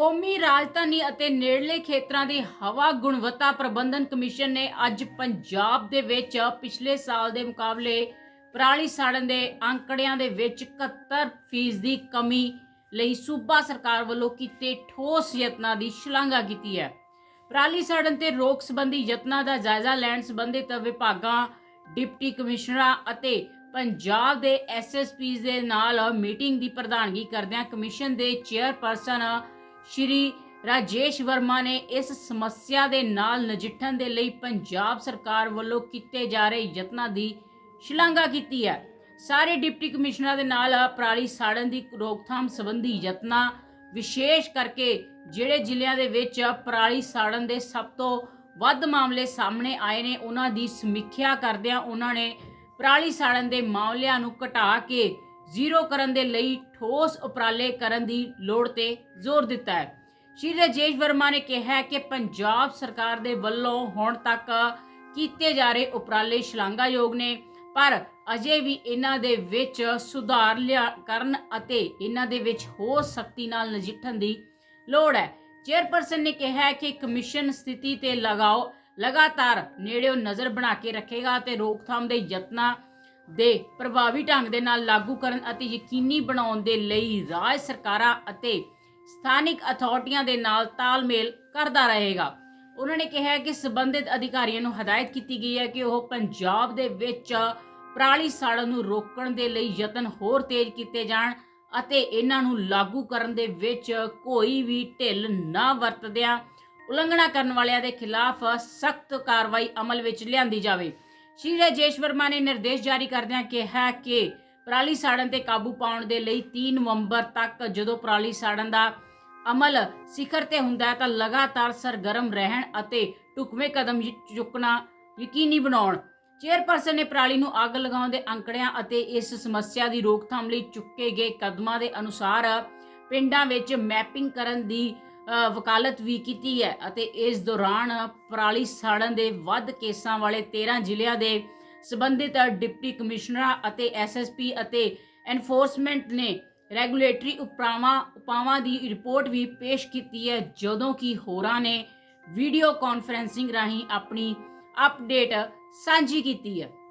ਕੌਮੀ ਰਾਜਧਾਨੀ ਅਤੇ ਨੇੜਲੇ ਖੇਤਰਾਂ ਦੀ ਹਵਾ ਗੁਣਵੱਤਾ ਪ੍ਰਬੰਧਨ ਕਮਿਸ਼ਨ ਨੇ ਅੱਜ ਪੰਜਾਬ ਦੇ ਵਿੱਚ ਪਿਛਲੇ ਸਾਲ ਦੇ ਮੁਕਾਬਲੇ ਪਰਾਲੀ ਸਾੜਨ ਦੇ ਅੰਕੜਿਆਂ ਦੇ ਵਿੱਚ 71% ਦੀ ਕਮੀ ਲਈ ਸੂਬਾ ਸਰਕਾਰ ਵੱਲੋਂ ਕੀਤੇ ਠੋਸ ਯਤਨਾਂ ਦੀ ਸ਼ਲਾਘਾ ਕੀਤੀ ਹੈ। ਪਰਾਲੀ ਸਾੜਨ ਤੇ ਰੋਕ ਸੰਬੰਧੀ ਯਤਨਾਂ ਦਾ ਜਾਇਜ਼ਾ ਲੈਣ ਸੰਬੰਧਿਤ ਵਿਭਾਗਾਂ, ਡਿਪਟੀ ਕਮਿਸ਼ਨਰਾਂ ਅਤੇ ਪੰਜਾਬ ਦੇ ਐਸਐਸਪੀਜ਼ ਦੇ ਨਾਲ ਮੀਟਿੰਗ ਦੀ ਪ੍ਰਧਾਨਗੀ ਕਰਦਿਆਂ ਕਮਿਸ਼ਨ ਦੇ ਚੇਅਰਪਰਸਨ ਸ਼੍ਰੀ ਰਾਜੇਸ਼ ਵਰਮਾ ਨੇ ਇਸ ਸਮੱਸਿਆ ਦੇ ਨਾਲ ਨਜਿੱਠਣ ਦੇ ਲਈ ਪੰਜਾਬ ਸਰਕਾਰ ਵੱਲੋਂ ਕੀਤੇ ਜਾ ਰਹੇ ਯਤਨਾਂ ਦੀ ਸ਼ਲਾਘਾ ਕੀਤੀ ਹੈ। ਸਾਰੇ ਡਿਪਟੀ ਕਮਿਸ਼ਨਰਾਂ ਦੇ ਨਾਲ ਪਰਾਲੀ ਸਾੜਨ ਦੀ ਰੋਕਥਾਮ ਸੰਬੰਧੀ ਯਤਨਾਂ ਵਿਸ਼ੇਸ਼ ਕਰਕੇ ਜਿਹੜੇ ਜ਼ਿਲ੍ਹਿਆਂ ਦੇ ਵਿੱਚ ਪਰਾਲੀ ਸਾੜਨ ਦੇ ਸਭ ਤੋਂ ਵੱਧ ਮਾਮਲੇ ਸਾਹਮਣੇ ਆਏ ਨੇ, ਉਹਨਾਂ ਦੀ ਸਮੀਖਿਆ ਕਰਦਿਆਂ ਉਹਨਾਂ ਨੇ ਪਰਾਲੀ ਸਾੜਨ ਦੇ ਮਾਮਲਿਆਂ ਨੂੰ ਘਟਾ ਕੇ ਜ਼ੀਰੋ ਕਰਨ ਦੇ ਲਈ ਠੋਸ ਉਪਰਾਲੇ ਕਰਨ ਦੀ ਲੋੜ ਤੇ ਜ਼ੋਰ ਦਿੱਤਾ ਹੈ। ਸ਼੍ਰੀ ਰਾਜੇਸ਼ ਵਰਮਾ ਨੇ ਕਿਹਾ ਕਿ ਪੰਜਾਬ ਸਰਕਾਰ ਦੇ ਵੱਲੋਂ ਹੁਣ ਤੱਕ ਕੀਤੇ ਜਾ ਰਹੇ ਉਪਰਾਲੇ ਸ਼ਲਾਘਾਯੋਗ ਨੇ, ਪਰ ਅਜੇ ਵੀ ਇਹਨਾਂ ਦੇ ਵਿੱਚ ਸੁਧਾਰ ਲਿਆ ਕਰਨ ਅਤੇ ਇਹਨਾਂ ਦੇ ਵਿੱਚ ਹੋਰ ਸਖਤੀ ਨਾਲ ਨਜਿੱਠਣ ਦੀ ਲੋੜ ਹੈ। ਚੇਅਰਪਰਸਨ ਨੇ ਕਿਹਾ ਕਿ ਕਮਿਸ਼ਨ ਸਥਿਤੀ ਤੇ ਲਗਾਓ, ਲਗਾਤਾਰ ਨੇੜਿਓਂ ਨਜ਼ਰ ਬਣਾ ਕੇ ਰੱਖੇਗਾ ਤੇ ਰੋਕਥਾਮ ਦੇ ਯਤਨਾਂ ਦੇ ਪ੍ਰਭਾਵੀ ਢੰਗ ਦੇ ਨਾਲ ਲਾਗੂ ਕਰਨ ਅਤੇ ਯਕੀਨੀ ਬਣਾਉਣ ਦੇ ਲਈ ਰਾਜ ਸਰਕਾਰਾਂ ਅਤੇ ਸਥਾਨਿਕ ਅਥਾਰਟੀਆਂ ਦੇ ਨਾਲ ਤਾਲਮੇਲ ਕਰਦਾ ਰਹੇਗਾ। ਉਹਨਾਂ ਨੇ ਕਿਹਾ ਕਿ ਸੰਬੰਧਿਤ ਅਧਿਕਾਰੀਆਂ ਨੂੰ ਹਦਾਇਤ ਕੀਤੀ ਗਈ ਹੈ ਕਿ ਉਹ ਪੰਜਾਬ ਦੇ ਵਿੱਚ ਪਰਾਲੀ ਸਾੜਨ ਨੂੰ ਰੋਕਣ ਦੇ ਲਈ ਯਤਨ ਹੋਰ ਤੇਜ਼ ਕੀਤੇ ਜਾਣ ਅਤੇ ਇਹਨਾਂ ਨੂੰ ਲਾਗੂ ਕਰਨ ਦੇ ਵਿੱਚ ਕੋਈ ਵੀ ਢਿੱਲ ਨਾ ਵਰਤਦਿਆਂ ਉਲੰਘਣਾ ਕਰਨ ਵਾਲਿਆਂ ਦੇ ਖਿਲਾਫ ਸਖਤ ਕਾਰਵਾਈ ਅਮਲ ਵਿੱਚ ਲਿਆਂਦੀ ਜਾਵੇ। ਸ਼੍ਰੀ ਰਾਜੇਸ਼ ਵਰਮਾ ਨੇ ਨਿਰਦੇਸ਼ ਜਾਰੀ ਕਰਦਿਆਂ ਕਿਹਾ ਕਿ ਪਰਾਲੀ ਸਾੜਨ ਤੇ ਕਾਬੂ ਪਾਉਣ ਦੇ ਲਈ 3 ਨਵੰਬਰ ਤੱਕ ਜਦੋਂ ਪਰਾਲੀ ਸਾੜਨ ਦਾ ਅਮਲ ਸਿਖਰ ਤੇ ਹੁੰਦਾ ਹੈ ਤਾਂ ਲਗਾਤਾਰ ਸਰਗਰਮ ਰਹਿਣ ਅਤੇ ਢੁਕਵੇਂ ਕਦਮ ਚੁੱਕਣਾ ਯਕੀਨੀ ਬਣਾਉਣ। ਚੇਅਰਪਰਸਨ ਨੇ ਪਰਾਲੀ ਨੂੰ ਅੱਗ ਲਗਾਉਣ ਦੇ ਅੰਕੜਿਆਂ ਅਤੇ ਇਸ ਸਮੱਸਿਆ ਦੀ ਰੋਕਥਾਮ ਲਈ ਚੁੱਕੇ ਗਏ ਕਦਮਾਂ ਦੇ ਅਨੁਸਾਰ ਪਿੰਡਾਂ ਵਿੱਚ ਮੈਪਿੰਗ ਕਰਨ ਦੀ ਵਕਾਲਤ ਵੀ ਕੀਤੀ ਹੈ ਅਤੇ ਇਸ ਦੌਰਾਨ ਪਰਾਲੀ ਸਾੜਨ ਦੇ ਵੱਧ ਕੇਸਾਂ ਵਾਲੇ 13 ਜ਼ਿਲ੍ਹਿਆਂ ਦੇ ਸਬੰਧਿਤ ਡਿਪਟੀ ਕਮਿਸ਼ਨਰਾਂ ਅਤੇ ਐਸਐਸਪੀ ਅਤੇ ਐਨਫੋਰਸਮੈਂਟ ਨੇ ਰੈਗੂਲੇਟਰੀ ਉਪਰਾਵਾਂ, ਉਪਾਵਾਂ ਦੀ ਰਿਪੋਰਟ ਵੀ ਪੇਸ਼ ਕੀਤੀ ਹੈ, ਜਦੋਂ ਕਿ ਹੋਰਾਂ ਨੇ ਵੀਡੀਓ ਕਾਨਫਰੈਂਸਿੰਗ ਰਾਹੀਂ ਆਪਣੀ ਅਪਡੇਟ ਸਾਂਝੀ ਕੀਤੀ ਹੈ।